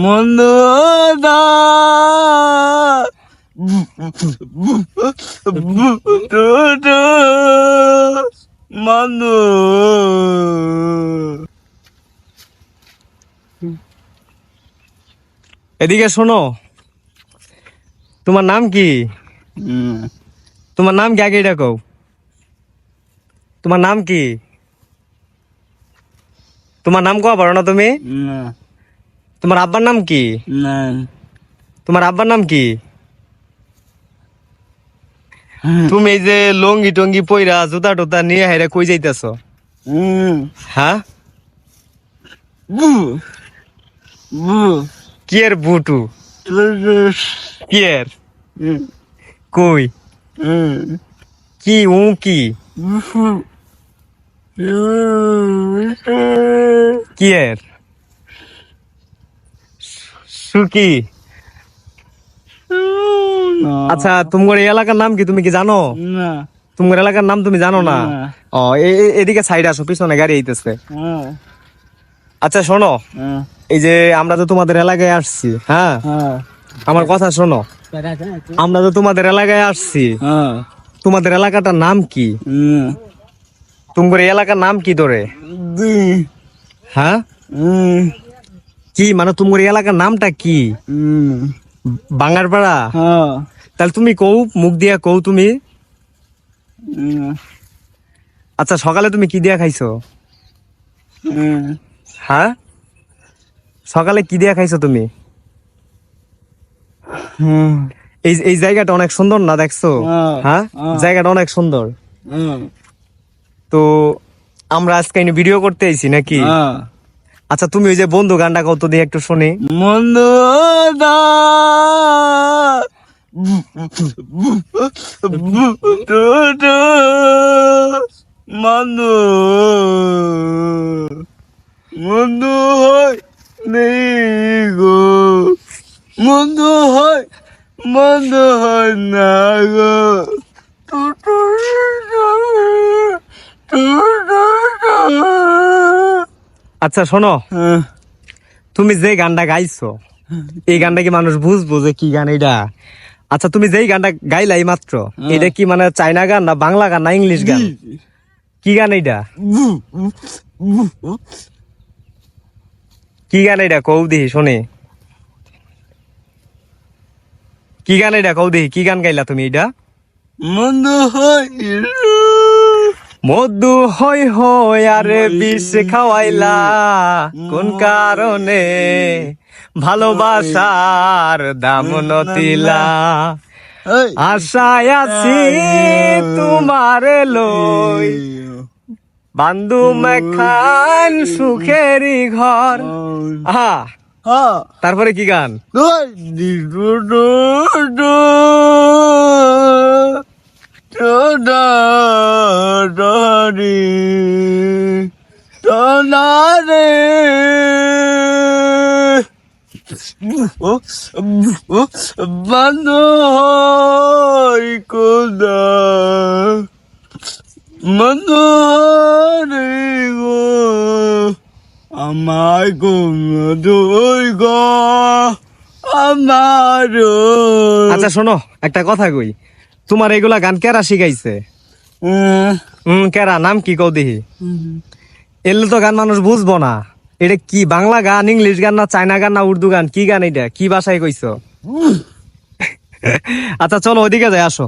মন্দা মন্দু। এদিকে শোনো। তোমার নাম কি? তোমার নাম কি? আগে এটা কও। তোমার নাম কি? তোমার নাম কওয়া পারো না তুমি? না। তোমার আব্বার নাম কি? না তোমার আব্বার নাম কি? তুমি এই যে লঙ্গি টঙ্গি পইরা জুতা টুতা নিয়ে হাইরা কই যাইতেছ? হ্যাঁ? বু। বু। কি এর বুটু? কি এর? কই? কি উ কি? কি এর? সুকি আচ্ছা তোমার এই এলাকার নাম কি তুমি কি জানো? না। তোমার এলাকার নাম তুমি জানো না। ও এদিকে সাইড আসো পিছনে গাড়ি আইতেছে। আচ্ছা শোনো। এই যে আমরা তো তোমাদের এলাকায় আসছি হ্যাঁ? আমার কথা শোনো। আমরা তো তোমাদের এলাকায় আসছি। তোমাদের এলাকাটার নাম কি? তোমার এলাকার নাম কি ধরে হ্যাঁ? কি? মানে তোমার এলাকার নামটা কি? বাঙ্গারপাড়া? তাহলে তুমি কও মুখ দিয়া কৌ তুমি। আচ্ছা সকালে তুমি কি দিয়া খাইছো? হ্যাঁ? সকালে কি দিয়া খাইছো তুমি? এই এই জায়গাটা অনেক সুন্দর না দেখছ? হ্যাঁ, হ্যাঁ? হ্যাঁ। জায়গাটা অনেক সুন্দর। তো আমরা আজকে ভিডিও করতে আইছি নাকি? আচ্ছা তুমি ওই যে বন্ধু গানটা কত দিয়ে একটু শুনি। মন্দা মন্দু মন্দু হয় নেই গো। মন্দু হয় মন্দ হয় না গো। টু আচ্ছা শোনো। হ্যাঁ। তুমি যে গানটা গাইছো এই গানটা কি মানুষ বুঝব যে কি গান এটা? আচ্ছা তুমি যেই গানটা গাইলা এই মাত্র এটা কি মানে চাইনা গান না বাংলা গান না ইংলিশ গান? কি গান এইটা কি গান এটা? কৌ দিহি শুনি। কি গান এটা? কৌ দিহি কি গান গাইলা তুমি এটা? মন্দ হয় মধু হই হই আরে বিষ খাওয়াইলা। কোন কারণে ভালোবাসার দাম নতিলা? আশায় আছি তোমার লই। বান্ধু মেখান সুখেরই ঘর। আহা। তারপরে কি গান? ডু ডু টোডা ডরি টোনারে ও ও বন্ধু হই কোদা বন্ধু গো আমার গো দুই গো আমার আচ্ছা শোনো একটা কথা কই। তোমার এগুলা গান কেরা শিখাইছে? হম কেরা? নাম কি কও দেখি। এলে তো গান মানুষ বুঝব না। এটা কি বাংলা গান ইংলিশ গান না চায়না গান না উর্দু গান? কি গান এটা কি ভাষায় কইছো? আচ্ছা চলো ওদিকে যাই আসো।